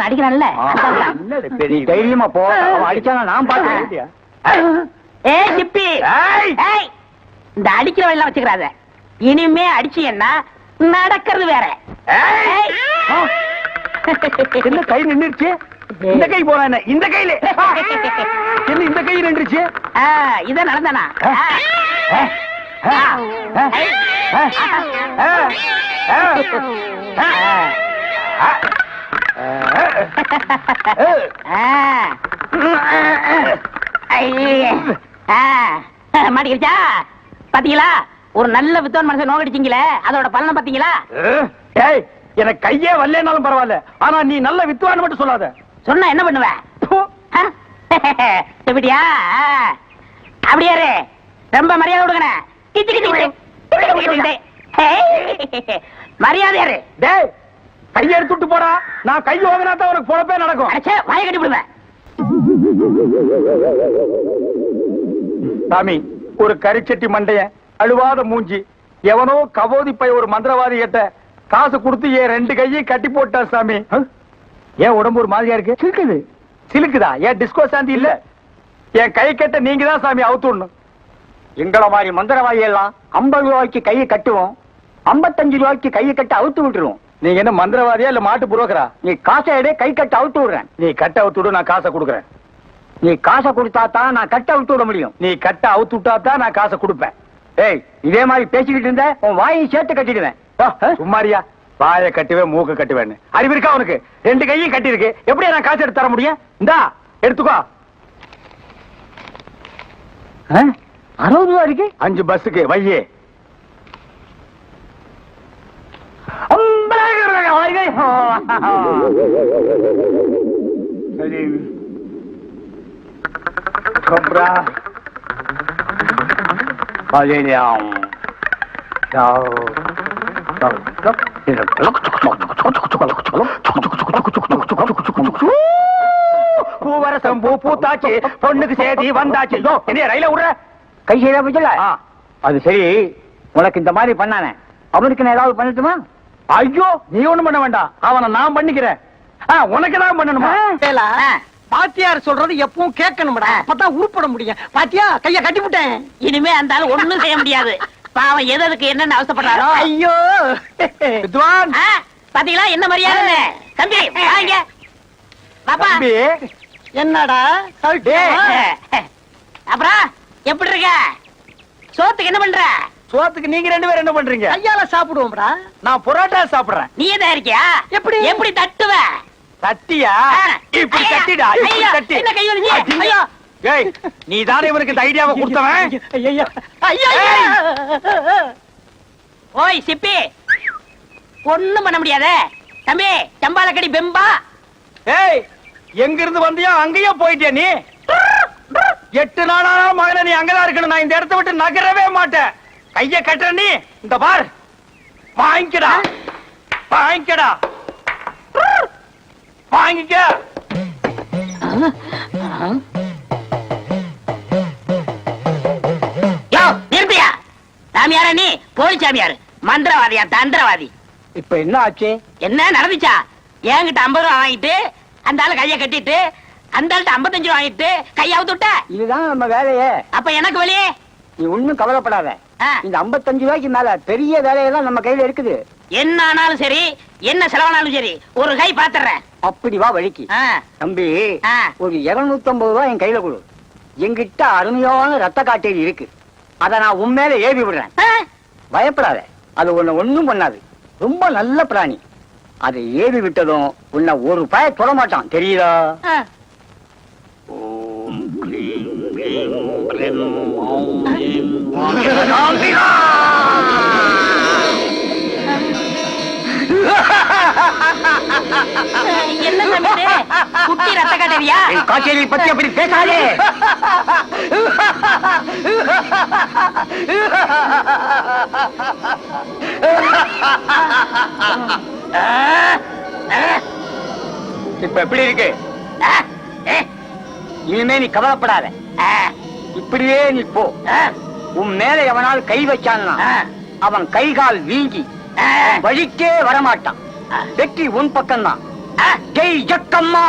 அடிக்கிறான்ல தைரியமா போ அடிச்சானா நான் சிப்பி ஏய்! இந்த வழியெல்லாம் வச்சுக்கிறாத இனிமே அடிச்சீங்கன்னா நடக்கிறது வேற. என்ன கை நின்னுருச்சு இந்த கை போனா என்ன இந்த கையில என்ன இந்த கை நின்றுச்சு ஆ, இதான் நடந்தானா ஆ. ஆ. ஐயே. ஆ. மாட்டிக்கிடுச்சா பாத்தீங்களா ஒரு நல்ல வித்வான் மனுஷன் நோக்கடிச்சீங்களே அதோட பலனை பாத்தீங்களா எனக்கு கையே வரலனாலும் பரவாயில்ல ஆனா நீ நல்ல வித்துவான்னு மட்டும் சொல்லாத சொன்னா என்ன பண்ணுவ? எப்படியா ஆ. அப்படியே இரு. ரொம்ப மரியாதை கொடுக்கணே கிச்சு கிச்சு கிச்சு. கிச்சு கிச்சு கிச்சு. ஏய். மரியாதையா இரு. டேய் கையை எடுத்துட்டு போடா. நான் கை வாங்கினா தான் உனக்கு பொழப்பே நடக்கும். வாயை கட்டி விடுவேன் சாமி ஒரு கரிச்சட்டி மண்டைய அழுவாத மூஞ்சி. எவனோ கபோதி பை ஒரு மந்திரவாதி கிட்ட காசு கொடுத்து என் ரெண்டு கையை கட்டி போட்டா சாமி? ஏன் உடம்பு ஒரு மாதிரியா இருக்கு? சிலுக்குது. சிலுக்குதா? ஏன் டிஸ்கோ சாந்தி இல்ல? என் கை கட்ட நீங்க தான் சாமி அவுத்துடணும். எங்கள மாதிரி மந்திரவாதி எல்லாம் ஐம்பது ரூபாய்க்கு கையை கட்டுவோம். ஐம்பத்தஞ்சு ரூபாய்க்கு கையை கட்ட அவுத்து விட்டுருவோம். நீங்க என்ன மந்திரவாதியா இல்ல மாட்டு புரோக்கரா? நீ காசை எடு கை கட்ட அவுத்து விடுறேன். நீ கட்ட அவுத்து விடு நான் காசை கொடுக்குறேன். நீ காசை கொடுத்தா தான் நான் கட்ட அவுத்து விட முடியும். நீ கட்ட அவுத்து விட்டா தான் நான் காசை கொடுப்பேன். ஏய் இதே மாதிரி பேசிக்கிட்டு இருந்த உன் வாயை சேர்த்து கட்டிடுவேன். சும்மாரியா வாயை கட்டுவே மூக்க கட்டுவேன்னு. அறிவு இருக்கா உனக்கு? ரெண்டு கையும் கட்டிருக்கு எப்படி நான் காசு எடுத்து தர முடியும்? இந்தா எடுத்துக்கோ. அறுபது ரூபா இருக்கு? அஞ்சு பஸ்ஸுக்கு வையே. சரி Cobra. Valerian. பூவரசம் பூ பூத்தாச்சு பொண்ணுக்கு சேதி வந்தாச்சு. யோ, என்னைய ரயில விடுற. கை செய்ய போச்சல அது சரி. உனக்கு இந்த மாதிரி பண்ணானே. அவனுக்கு நான் ஏதாவது பண்ணட்டுமா? ஐயோ நீ ஒண்ணும் பண்ண வேண்டாம். அவனை நான் பண்ணிக்கிறேன். உனக்கு தான் பண்ணணுமா. பாத்தியார் சொல்றது எப்பவும் கேட்கணும்டா. அப்பதான் உருப்பட முடியும். பாத்தியா கைய கட்டி விட்டேன் இனிமே அந்த ஆளு ஒண்ணும் செய்ய முடியாது. பாவம் எது அதுக்கு என்னென்ன அவசரப்படுறாரோ. ஐயோ. வித்வான். பாத்தீங்களா? என்ன மரியாதை தம்பி வாங்க பாப்பா. தம்பி. என்னடா. அப்புறம் எப்படி இருக்க? சோத்துக்கு என்ன பண்ற? சோத்துக்கு நீங்க ரெண்டு பேரும் என்ன பண்றீங்க? கையால சாப்பிடுவோம்டா. நான் புரோட்டா சாப்பிடுறேன். நீ தான் இருக்கியா? எப்படி? எப்படி தட்டுவ? தட்டியா. இப்படி தட்டிடா இப்படி தட்டி. என்ன கை வலிக்குது? அடி. ஐயா. ஏய் நீ தானே இவனுக்கு இந்த ஐடியாவை கொடுத்தவன்? ஐயா ஐயா ஓய் சிப்பி. ஒண்ணும் பண்ண முடியாதே. தம்பி சம்பால கடி பெம்பா. ஏய் எங்க இருந்து வந்தியோ அங்கேயே போயிட்டியா நீ? எட்டு நாளானாலும் மகனே நீ அங்கதான் இருக்கணும். நான் இந்த இடத்த விட்டு நகரவே மாட்டேன். கைய கட்டுற நீ. இந்த பார். வாங்கிக்கடா. வாங்கிக்கடா. வாங்கிக்க. யோ நிறுத்தியா? சாமியாரா நீ போலி சாமியார். மந்திரவாதியா தந்திரவாதி. இப்ப என்ன ஆச்சு? என்ன நடந்துச்சா? என்கிட்ட ஐம்பது ரூபா வாங்கிட்டு அந்த ஆளு கைய கட்டிட்டு அந்த ஆள்கிட்ட ஐம்பத்தஞ்சு ரூபா வாங்கிட்டு கைய அவுத்து விட்ட. இதுதான் நம்ம வேலையே. அப்ப எனக்கு வெளியே நீ ஒண்ணும் கவலைப்படாத. இந்த 55 ரூபாய்க்கு மேல பெரிய வேலையெல்லாம் நம்ம கையில இருக்குது. என்ன ஆனாலும் சரி என்ன செலவானாலும் சரி ஒரு கை பாத்துறேன். அப்படி வா வழிக்கு. தம்பி. ஒரு 250 ரூபாய் என் கையில கொடு. என்கிட்ட அருமையான ரத்த காட்டேரி இருக்கு. அத நான் உன் மேல ஏவி விடுறேன். பயப்படாத. அது உன்னை ஒண்ணும் பண்ணாது. ரொம்ப நல்ல பிராணி. அதை ஏவி விட்டதும் உன்னை ஒரு பய தொட மாட்டான். தெரியுதா? ஓம் என்ன குட்டி ரத்த என் காய்ச்சலை பத்தி அப்படி பேசாதே. இப்ப எப்படி இருக்கு? இனிமே நீ கவலைப்படாத. இப்படியே நீ போ. உன் மேல எவனால் கை வச்சான்னா அவன் கை கால் வீங்கி வழிக்கே வரமாட்டான். வெற்றி உன் பக்கம்தான். ஜெய் ஜக்கம்மா!